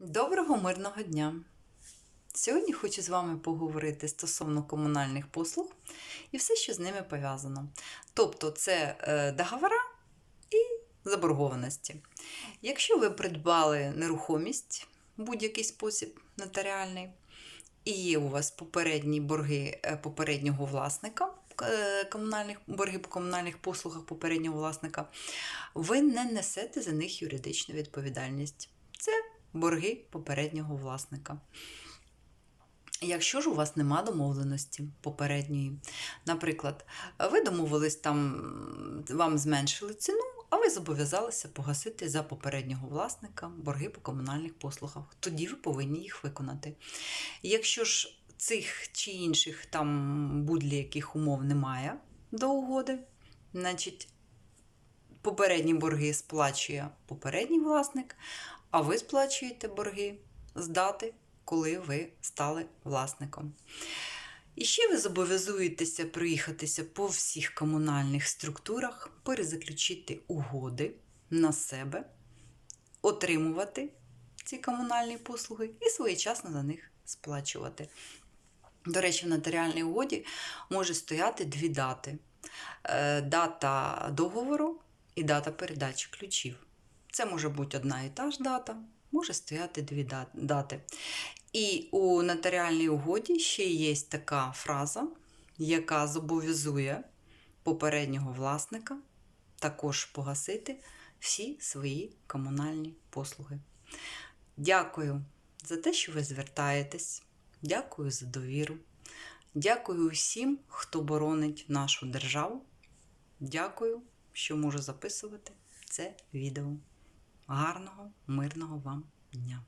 Доброго мирного дня! Сьогодні хочу з вами поговорити стосовно комунальних послуг і все, що з ними пов'язано. Тобто, це е, договора і заборгованості. Якщо ви придбали нерухомість в будь-який спосіб нотаріальний, і є у вас попередні борги е, попереднього власника, е, комунальних, борги по комунальних послугах попереднього власника, ви не несете за них юридичну відповідальність. Борги попереднього власника. Якщо ж у вас нема домовленості попередньої, наприклад, ви домовились там, вам зменшили ціну, а ви зобов'язалися погасити за попереднього власника борги по комунальних послугах, тоді ви повинні їх виконати. Якщо ж цих чи інших там будь-яких умов немає до угоди, значить попередні борги сплачує попередній власник, а ви сплачуєте борги з дати, коли ви стали власником. І ще ви зобов'язуєтеся проїхатися по всіх комунальних структурах, перезаключити угоди на себе, отримувати ці комунальні послуги і своєчасно за них сплачувати. До речі, в нотаріальній угоді може стояти дві дати: Е, дата договору і дата передачі ключів. Це може бути одна і та ж дата, може стояти дві дати. І у нотаріальній угоді ще є така фраза, яка зобов'язує попереднього власника також погасити всі свої комунальні послуги. Дякую за те, що ви звертаєтесь. Дякую за довіру. Дякую усім, хто боронить нашу державу. Дякую, що можу записувати це відео. Гарного, мирного вам дня!